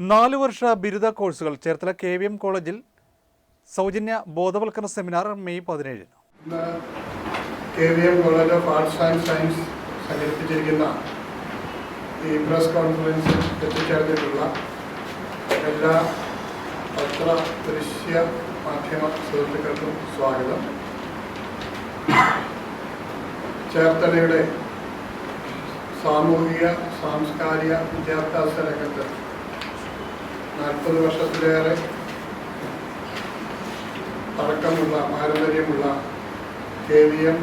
നാല് വർഷ ബിരുദ കോഴ്സുകൾ ചേർത്തല കെ വി എം കോളേജിൽ സൗജന്യ ബോധവൽക്കരണ സെമിനാർ മെയ് പതിനേഴിന്. K V M college of arts and science സംഘടിപ്പിച്ചിരിക്കുന്ന ഈ പ്രസ് കോൺഫറൻസിൽ എത്തിച്ചേർന്നിട്ടുള്ള എല്ലാ പത്ര ദൃശ്യ മാധ്യമ സുഹൃത്തുക്കൾക്കും സ്വാഗതം. ചേർത്തലയുടെ സാമൂഹിക സാംസ്കാരിക വിദ്യാഭ്യാസ രംഗത്ത് നാൽപ്പത് വർഷത്തിലേറെ പഴക്കമുള്ള പാരമ്പര്യമുള്ള കെ വി എം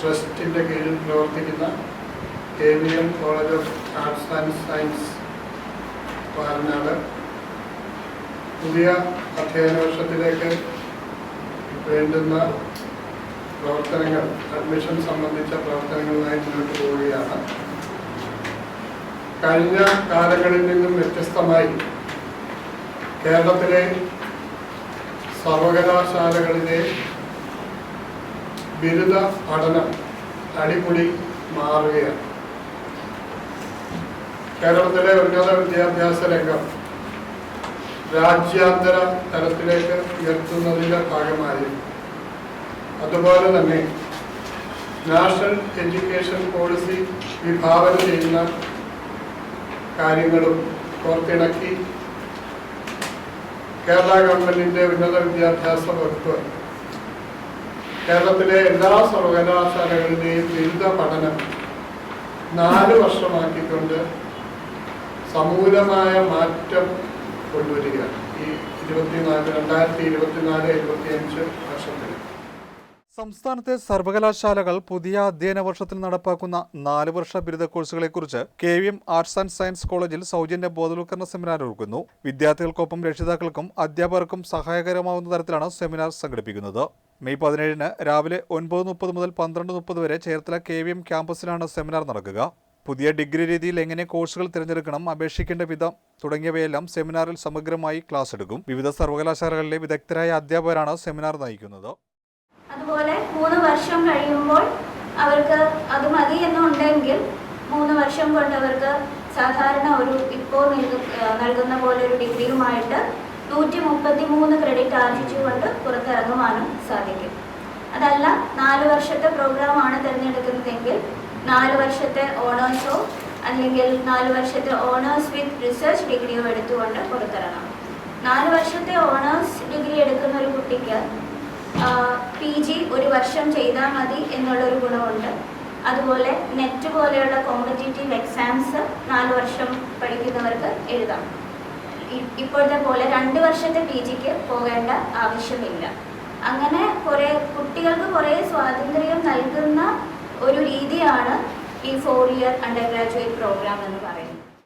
ട്രസ്റ്റിന്റെ കീഴിൽ പ്രവർത്തിക്കുന്ന K V M college of arts and science Palanad പുതിയ അധ്യയന വർഷത്തിലേക്ക് വേണ്ടുന്ന പ്രവർത്തനങ്ങൾ അഡ്മിഷൻ സംബന്ധിച്ച പ്രവർത്തനങ്ങളുമായി മുന്നോട്ട് പോവുകയാണ്. കഴിഞ്ഞ കാലങ്ങളിൽ നിന്നും വ്യത്യസ്തമായി കേരളത്തിലെ സർവകലാശാലകളിലെ ബിരുദ പഠനം അടിപൊളി മാറുകയാണ്. കേരളത്തിലെ ഉന്നത വിദ്യാഭ്യാസ രംഗം രാജ്യാന്തര തലത്തിലേക്ക് ഉയർത്തുന്നതിന്റെ ഭാഗമായി അതുപോലെ തന്നെ നാഷണൽ എഡ്യൂക്കേഷൻ പോളിസി വിഭാവനം ചെയ്യുന്ന കാര്യങ്ങളും കോർത്തിണക്കി കേരള ഗവൺമെന്റിന്റെ ഉന്നത വിദ്യാഭ്യാസ വകുപ്പ്. കേരളത്തിലെ എല്ലാ സർവകലാശാലകളിലെയും ബിരുദ പഠനം നാല് വർഷമാക്കിക്കൊണ്ട് സമൂലമായ മാറ്റം കൊണ്ടുവരികയാണ്. ഈ ഇരുപത്തിനാല് രണ്ടായിരത്തി ഇരുപത്തിനാല് ഇരുപത്തിയഞ്ച് വർഷത്തിൽ. സംസ്ഥാനത്തെ സർവകലാശാലകൾ പുതിയ അധ്യയന വർഷത്തിൽ നടപ്പാക്കുന്ന നാല് വർഷ ബിരുദ കോഴ്സുകളെക്കുറിച്ച് K V M arts and science കോളേജിൽ സൗജന്യ ബോധവൽക്കരണ സെമിനാർ ഒരുക്കുന്നു. വിദ്യാർത്ഥികൾക്കൊപ്പം രക്ഷിതാക്കൾക്കും അധ്യാപകർക്കും സഹായകരമാകുന്ന തരത്തിലാണ് സെമിനാർ സംഘടിപ്പിക്കുന്നത്. മെയ് പതിനേഴിന് രാവിലെ ഒൻപത് മുപ്പത് മുതൽ പന്ത്രണ്ട് മുപ്പത് വരെ ചേർത്തല കെ വി എം ക്യാമ്പസിലാണ് സെമിനാർ നടക്കുക. പുതിയ ഡിഗ്രി രീതിയിൽ എങ്ങനെ കോഴ്സുകൾ തിരഞ്ഞെടുക്കണം അപേക്ഷിക്കേണ്ട വിധം തുടങ്ങിയവയെല്ലാം സെമിനാറിൽ സമഗ്രമായി ക്ലാസ് എടുക്കും. വിവിധ സർവകലാശാലകളിലെ വിദഗ്ധരായ അധ്യാപകരാണ് സെമിനാർ നയിക്കുന്നത്. മൂന്ന് വർഷം കഴിയുമ്പോൾ അവർക്ക് അത് മതി എന്നുണ്ടെങ്കിൽ മൂന്ന് വർഷം കൊണ്ട് അവർക്ക് സാധാരണ ഒരു ഇപ്പോൾ നൽകുന്ന പോലെ ഒരു ഡിഗ്രിയുമായിട്ട് നൂറ്റി മുപ്പത്തി മൂന്ന് ക്രെഡിറ്റ് ആർജിച്ചുകൊണ്ട് പുറത്തിറങ്ങുവാനും സാധിക്കും. അതല്ല നാല് വർഷത്തെ പ്രോഗ്രാമാണ് തിരഞ്ഞെടുക്കുന്നതെങ്കിൽ നാല് വർഷത്തെ ഓണേഴ്സോ അല്ലെങ്കിൽ നാല് വർഷത്തെ ഓണേഴ്സ് വിത്ത് റിസർച്ച് ഡിഗ്രിയോ എടുത്തുകൊണ്ട് പുറത്തിറങ്ങാം നാല് വർഷത്തെ ഓണേഴ്സ് ഡിഗ്രി എടുക്കുന്ന ഒരു കുട്ടിക്ക് പി ജി ഒരു വർഷം ചെയ്താൽ മതി എന്നുള്ളൊരു ഗുണമുണ്ട്. അതുപോലെ നെറ്റ് പോലെയുള്ള കോമ്പറ്റേറ്റീവ് എക്സാംസ് നാല് വർഷം പഠിക്കുന്നവർക്ക് എഴുതാം. ഇപ്പോഴത്തെ പോലെ രണ്ട് വർഷത്തെ പി ജിക്ക് പോകേണ്ട ആവശ്യമില്ല. അങ്ങനെ കുറേ കുട്ടികൾക്ക് കുറേ സ്വാതന്ത്ര്യം നൽകുന്ന ഒരു രീതിയാണ് ഈ four year undergraduate programme എന്ന് പറയുന്നത്.